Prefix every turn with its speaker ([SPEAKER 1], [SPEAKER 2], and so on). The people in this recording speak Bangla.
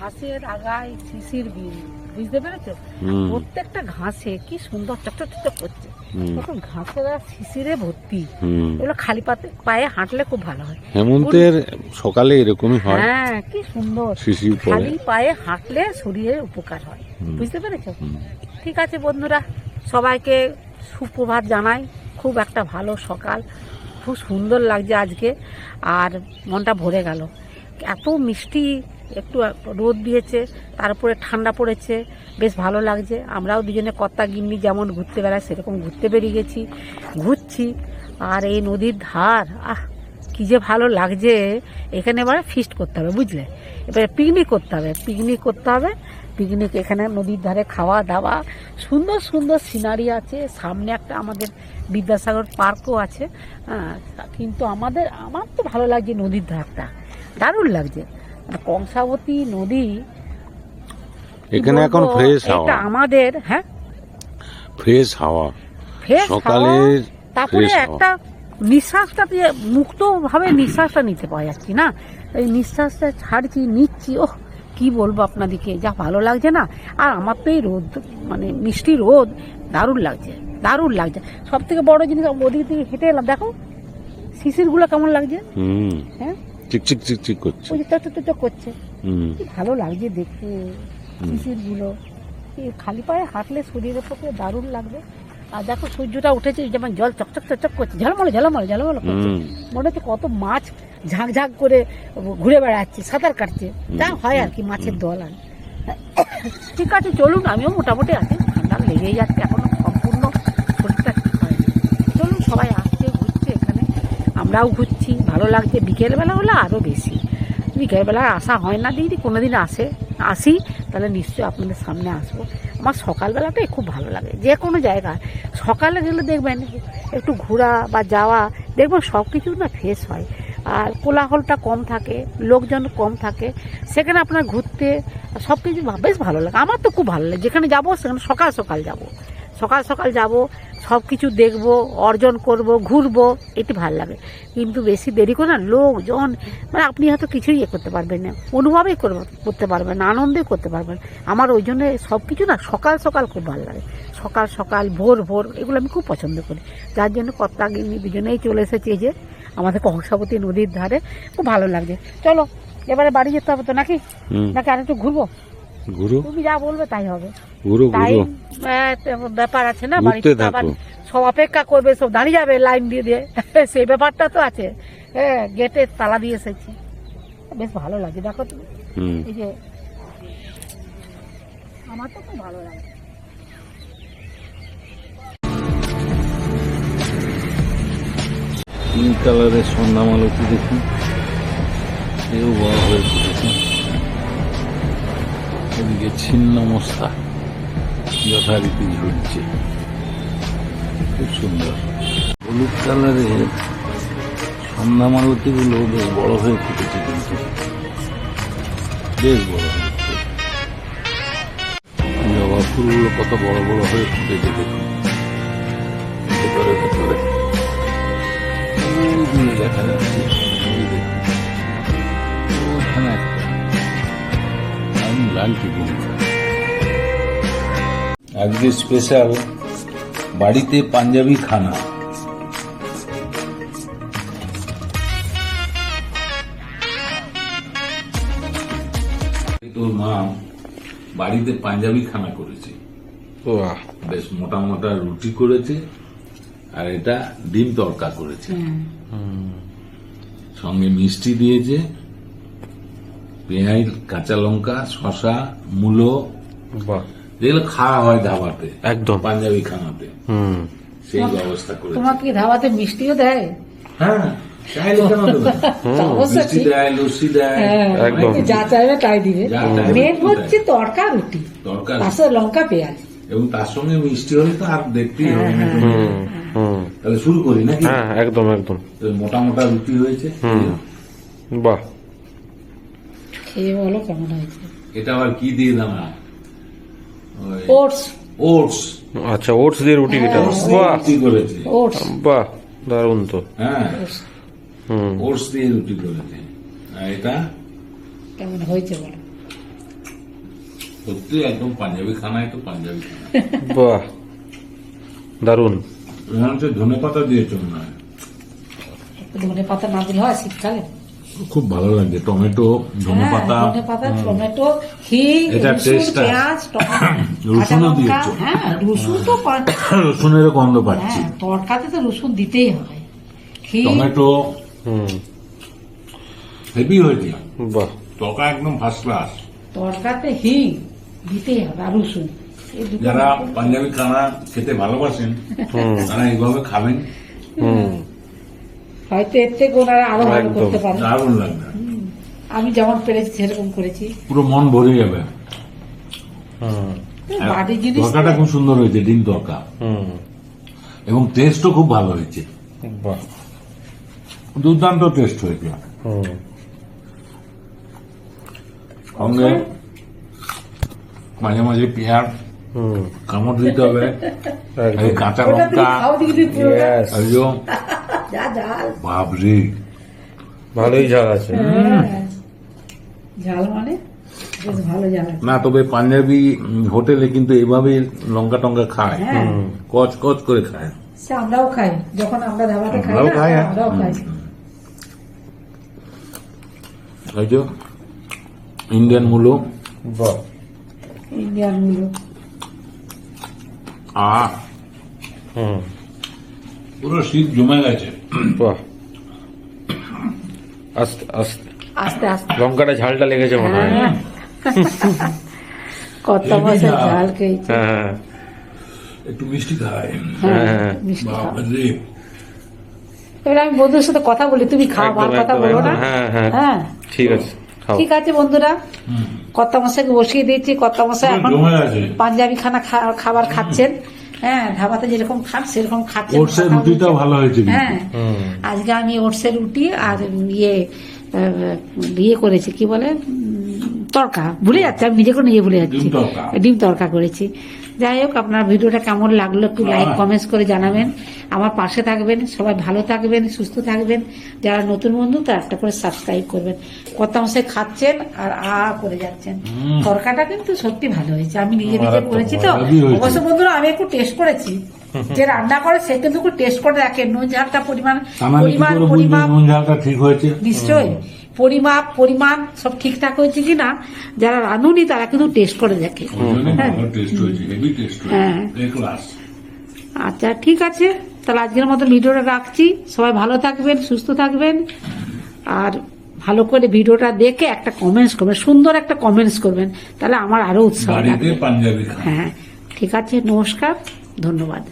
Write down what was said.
[SPEAKER 1] ঘাসের আগায় শিশির বিল বুঝতে পেরেছ? প্রত্যেকটা ঘাসে কি সুন্দর চকচক করছে। তখন ঘাসের আর শিশিরে ভর্তি। এগুলো খালি পাতে পায়ে হাঁটলে খুব ভালো হয়।
[SPEAKER 2] হেমন্তের সকালে এরকমই হয়।
[SPEAKER 1] হ্যাঁ কি সুন্দর।
[SPEAKER 2] শিশির
[SPEAKER 1] খালি পায়ে হাঁটলে শরীরের উপকার হয়। বুঝতে পেরেছ? ঠিক আছে বন্ধুরা সবাইকে সুপ্রভাত জানাই। খুব একটা ভালো সকাল। খুব সুন্দর লাগছে আজকে। আর মনটা ভরে গেল। এত মিষ্টি একটু রোদ দিয়েছে তারপরে ঠান্ডা পড়েছে, বেশ ভালো লাগছে। আমরাও দুজনে কর্তা গিন্নি যেমন ঘুরতে বেড়াই, সেরকম ঘুরতে বেরিয়ে গেছি, ঘুরছি। আর এই নদীর ধার, আহ, কি যে ভালো লাগছে। এখানে এবারে ফিস্ট করতে হবে, বুঝলে? এবারে পিকনিক করতে হবে পিকনিক করতে হবে। পিকনিক এখানে নদীর ধারে খাওয়া দাওয়া। সুন্দর সুন্দর সিনারি আছে। সামনে একটা আমাদের বিদ্যাসাগর পার্কও আছে। কিন্তু আমাদের, আমার তো ভালো লাগছে নদীর ধারটা। দারুণ লাগছে। কংসাবতী নদী
[SPEAKER 2] এখানে এখন ফ্রেশ
[SPEAKER 1] এটা
[SPEAKER 2] হাওয়া।
[SPEAKER 1] আমাদের হ্যাঁ?
[SPEAKER 2] ফ্রেশ হাওয়া। সকালের
[SPEAKER 1] তারপরে একটা নিঃশ্বাসটা দিয়ে মুক্তভাবে নিঃশ্বাসটা নিতে পাওয়া যাচ্ছি না। এই নিঃশ্বাসটা ছাড়ছি নিচ্ছি ওহ কি বলব আপনাদেরকে যা ভালো লাগছে না। আর আমার তো এই রোদ মানে মিষ্টি রোদ দারুণ লাগছে দারুণ লাগছে। সব থেকে বড় জিনিস ওদিক থেকে হেঁটে এলাম দেখো শিশিরগুলো কেমন লাগছে?
[SPEAKER 2] হুম।
[SPEAKER 1] হ্যাঁ?
[SPEAKER 2] চিকচিক চিকচিক করছে।
[SPEAKER 1] ওই যে চক করছে।
[SPEAKER 2] হুম।
[SPEAKER 1] কি ভালো লাগছে দেখতে শিশিরগুলো। এই খালি পায়ে হাঁটলে শরীরের পক্ষে দারুণ লাগবে। আর দেখো সূর্যটা উঠেছে যেমন জল চকচক চকচক করছে। ঝলমলে ঝলমলে ঝলমলে করছে। মনে হচ্ছে কত মাছ ঝাঁক ঝাঁক করে ঘুরে বেড়াচ্ছে সাঁতার কাটছে। যা হয় আর কি মাছের দল আর। ঠিক আছে চলুন আমিও মোটামুটি আছি। ঠান্ডা লেগেই যাচ্ছে এখনও সম্পূর্ণ শরীরটা ঠিক হয়নি। চলুন সবাই আমরাও ঘুরছি, ভালো লাগছে। বিকেলবেলা হলে আরও বেশি। বিকেলবেলা আসা হয় না দিদি, কোনোদিন আসে। আসি, তাহলে নিশ্চয়ই আপনাদের সামনে আসব। আমার সকালবেলাটাই খুব ভালো লাগে। যে কোনো জায়গায়। সকালে গেলে দেখবেন, একটু ঘোরা বা যাওয়া, দেখবেন সব কিছু না ফ্রেশ হয়। আর কোলাহলটা কম থাকে, লোকজন কম থাকে। সেখানে আপনার ঘুরতে সব কিছু বেশ ভালো লাগে। আমার তো খুব ভালো লাগে। যেখানে যাব, সেখানে সকাল সকাল যাব। সকাল সকাল যাব সব কিছু দেখব অর্জন করব ঘুরবো এটি ভালো লাগে। কিন্তু বেশি দেরি করে না লোকজন মানে আপনি হয়তো কিছুই ইয়ে করতে পারবেন না অনুভবই করবে- করতে পারবেন না আনন্দই করতে পারবেন আমার ওই জন্য সব কিছু না সকাল সকাল খুব ভালো লাগে। সকাল সকাল ভোর ভোর এগুলো আমি খুব পছন্দ করি। যার জন্য কর্তা গিন্নি দুজনেই চলে এসেছে যে আমাদের কংসাবতী নদীর ধারে। খুব ভালো লাগছে। চলো এবারে বাড়ি যেতে হবে তো নাকি? নাকি আর একটু ঘুরবো?
[SPEAKER 2] ঘুরো
[SPEAKER 1] তুমি যা বলবে তাই হবে। তাই
[SPEAKER 2] ঘুরো
[SPEAKER 1] ব্যাপার আছে না বাড়িতে। সব অপেক্ষা করবে সব দাঁড়িয়ে যাবে লাইন দিয়ে দিয়ে। সেই ব্যাপারটা তো আছে। হ্যাঁ গেটে তালা দিয়ে এসেছি। বেশ ভালো লাগে দেখো তুমি। এই যে আমার তো খুব ভালো লাগে।
[SPEAKER 2] পিঙ্ক কালারের সন্ধ্যা মালতি দেখুন এও বড় হয়ে ফুটেছে এদিকে ছিন্ন মস্তা যথারীতি ঝুলছে খুব সুন্দর। হলুদ কালারের মালতিগুলো বেশ বড় হয়ে ফুটেছে কিন্তু। বেশ বড় হয়েছে জবা ফুলগুলো কত বড় বড় হয়ে ফুটেছে দেখুন। ভেতরে ভেতরে। দেখা যাচ্ছে একটা আমি আজকে স্পেশাল বাড়িতে পাঞ্জাবি খানা। তোর মা বাড়িতে পাঞ্জাবি খানা করেছে।
[SPEAKER 3] বাহ।
[SPEAKER 2] বেশ মোটা মোটা রুটি করেছে আর এটা ডিম তড়কা করেছে। সঙ্গে মিষ্টি দিয়েছে। পেঁয়াজ কাঁচা লঙ্কা শশা মূলো। যেগুলো খাওয়া হয় ধাবাতে
[SPEAKER 3] একদম।
[SPEAKER 2] পাঞ্জাবি খানাতে। সেই ব্যবস্থা করেছে।
[SPEAKER 1] তোমার কি ধাবাতে মিষ্টিও দেয়?
[SPEAKER 2] হ্যাঁ
[SPEAKER 1] হ্যাঁ,
[SPEAKER 3] একদম।
[SPEAKER 1] যা চাইবে তাই দিবে। মেন হচ্ছে তড়কা রুটি। পাশে লঙ্কা পেঁয়াজ।
[SPEAKER 2] এবং তার সঙ্গে মিষ্টি হলে তো আর দেখতেই হবে না।
[SPEAKER 3] হুম হুম।
[SPEAKER 2] তাহলে শুরু করি নাকি?
[SPEAKER 3] হ্যাঁ একদম একদম।
[SPEAKER 2] তো মোটা মোটা রুটি হয়েছে।
[SPEAKER 3] বাহ।
[SPEAKER 1] খেয়ে বলো কেমন হয়েছে?
[SPEAKER 2] এটা আবার কি দিয়ে দানা
[SPEAKER 1] ওটস
[SPEAKER 2] ওটস
[SPEAKER 3] আচ্ছা ওটস দিয়ে রুটি এটা বাহ।
[SPEAKER 2] রুটি করেছে।
[SPEAKER 1] ওটস
[SPEAKER 3] বাহ দারুণ তো।
[SPEAKER 2] হ্যাঁ।
[SPEAKER 3] হুম।
[SPEAKER 2] ওটস দিয়ে রুটি করেছে। আর এটা?
[SPEAKER 1] কেমন হয়েছে বলো?
[SPEAKER 2] সত্যি একদম পাঞ্জাবি খানায় তো পাঞ্জাবি খানা।
[SPEAKER 3] বাহ দারুণ।
[SPEAKER 2] ধনে পাতা দিয়েছ মনে হয়?
[SPEAKER 1] ধনে পাতা না দিলে হয় শীতকালে?
[SPEAKER 2] খুব ভালো লাগছে। টমেটো ধনে
[SPEAKER 1] হ্যাঁ,
[SPEAKER 2] পাতা।
[SPEAKER 1] টমেটো হিং
[SPEAKER 2] এটা
[SPEAKER 1] রসুন
[SPEAKER 2] taste টা-
[SPEAKER 1] পেঁয়াজ টমেটো
[SPEAKER 2] রসুনও দিয়েছ।
[SPEAKER 1] হ্যাঁ রসুন তো
[SPEAKER 2] রসুনের গন্ধ পাচ্ছি।
[SPEAKER 1] হ্যাঁ তরকাতে তো রসুন দিতেই হবে হিং
[SPEAKER 2] টমেটো। হেভি হয়েছে।
[SPEAKER 3] বাহ।
[SPEAKER 2] তরকা একদম ফার্স্ট ক্লাস
[SPEAKER 1] তরকাতে হিং দিতেই হবে আর রসুন।
[SPEAKER 2] যারা পাঞ্জাবি খানা খেতে ভালোবাসেন তারা এইভাবে খাবেন।
[SPEAKER 3] হুম।
[SPEAKER 1] হয়তো এর থেকে ওনারা আরও ভালো করতে পারে
[SPEAKER 2] দারুণ লাগবে।
[SPEAKER 1] আমি যেমন পেরেছি সেরকম করেছি।
[SPEAKER 2] পুরো মন ভরে যাবে।
[SPEAKER 1] বাড়ির জিনিস
[SPEAKER 2] তরকাটা খুব সুন্দর হয়েছে ডিম তরকা এবং টেস্টও খুব ভালো হয়েছে। দুর্দান্ত টেস্ট হয়েছে। সঙ্গে মাঝে মাঝে পেঁয়াজ
[SPEAKER 3] হুম।
[SPEAKER 2] কামড় দিতে হবে। কাঁচা লঙ্কা। যে,
[SPEAKER 1] ঝাল
[SPEAKER 3] ভালোই ঝাল আছে।
[SPEAKER 1] হ্যাঁ। ঝাল মানে ভালো ঝাল আছে।
[SPEAKER 2] না তবে পাঞ্জাবি হোটেলে কিন্তু এভাবে লঙ্কা টঙ্কা খায়।
[SPEAKER 1] হ্যাঁ।
[SPEAKER 2] কচ কচ করে খায়।
[SPEAKER 1] আমরাও খাই। যখন আমরা ধাবাতে খাই
[SPEAKER 2] আমরাও খাই, হ্যাঁ। এই যে ইন্ডিয়ান মূলো।
[SPEAKER 1] ইন্ডিয়ানগুলো
[SPEAKER 2] আ।
[SPEAKER 3] হুম।
[SPEAKER 2] পুরো শীত জমে গেছে
[SPEAKER 3] বাহ আস্তে আস্তে
[SPEAKER 1] আস্তে। আস্তে
[SPEAKER 3] লঙ্কাটা ঝালটা লেগেছে মনে হয়।
[SPEAKER 1] হ্যাঁ। কত মাসের
[SPEAKER 2] ঝাল।
[SPEAKER 1] খেয়েছি।
[SPEAKER 3] হ্যাঁ
[SPEAKER 2] একটু মিষ্টি খায়।
[SPEAKER 1] হ্যাঁ
[SPEAKER 3] হ্যাঁ।
[SPEAKER 1] মিষ্টি।
[SPEAKER 2] বাপরে।
[SPEAKER 1] এবার আমি বন্ধুদের সাথে কথা বলি। তুমি খাও আর কথা বলো না।
[SPEAKER 3] হ্যাঁ, হ্যাঁ।
[SPEAKER 1] হ্যাঁ।
[SPEAKER 3] ঠিক আছে
[SPEAKER 1] ঠিক আছে বন্ধুরা। কর্তা মশাইকে বসিয়ে দিয়েছি। কর্তা মশাই এখন পাঞ্জাবি খানা খাবার খাচ্ছেন। হ্যাঁ ধাবাতে যেরকম খান সেরকম খাচ্ছে
[SPEAKER 2] ওটসের
[SPEAKER 1] কথা
[SPEAKER 2] ভালো হয়েছে
[SPEAKER 1] হ্যাঁ আজকে আমি ওটসের রুটি আর ইয়ে ইয়ে করেছি কি বলে? তরকা। ভুলে যাচ্ছে আমি নিজেকে নিজে ভুলে যাচ্ছি।
[SPEAKER 2] ডিম
[SPEAKER 1] তরকা করেছি। যাই হোক আপনার ভিডিওটা কেমন লাগল একটু লাইক
[SPEAKER 2] হ্যাঁ।
[SPEAKER 1] কমেন্টস করে জানাবেন। আমার পাশে থাকবেন সবাই ভালো থাকবেন সুস্থ থাকবেন। যারা নতুন বন্ধু তারা একটা করে সাবস্ক্রাইব করবেন। কত মশাই খাচ্ছেন আর আ করে যাচ্ছেন। তরকাটা কিন্তু সত্যি ভালো হয়েছে। আমি নিজে নিজে করেছি তো। অবশ্য বন্ধুরা আমি একটু টেস্ট করেছি। যে রান্না করে সে কিন্তু একটু টেস্ট করে দেখেন নুন ঝালটা পরিমাণ পরিমাণ পরিমাণ
[SPEAKER 2] নুন ঝালটা ঠিক হয়েছে।
[SPEAKER 1] নিশ্চয়ই। পরিমাপ পরিমাণ সব ঠিকঠাক হয়েছে কিনা যারা রাঁধুনি তারা কিন্তু টেস্ট করে দেখে। হ্যাঁ। হ্যাঁ। আচ্ছা ঠিক আছে। তাহলে আজকের মতো ভিডিওটা রাখছি। সবাই ভালো থাকবেন সুস্থ থাকবেন। আর ভালো করে ভিডিওটা দেখে একটা কমেন্টস করবেন সুন্দর একটা কমেন্টস করবেন। তাহলে আমার আরও উৎসাহ হ্যাঁ ঠিক আছে নমস্কার ধন্যবাদ।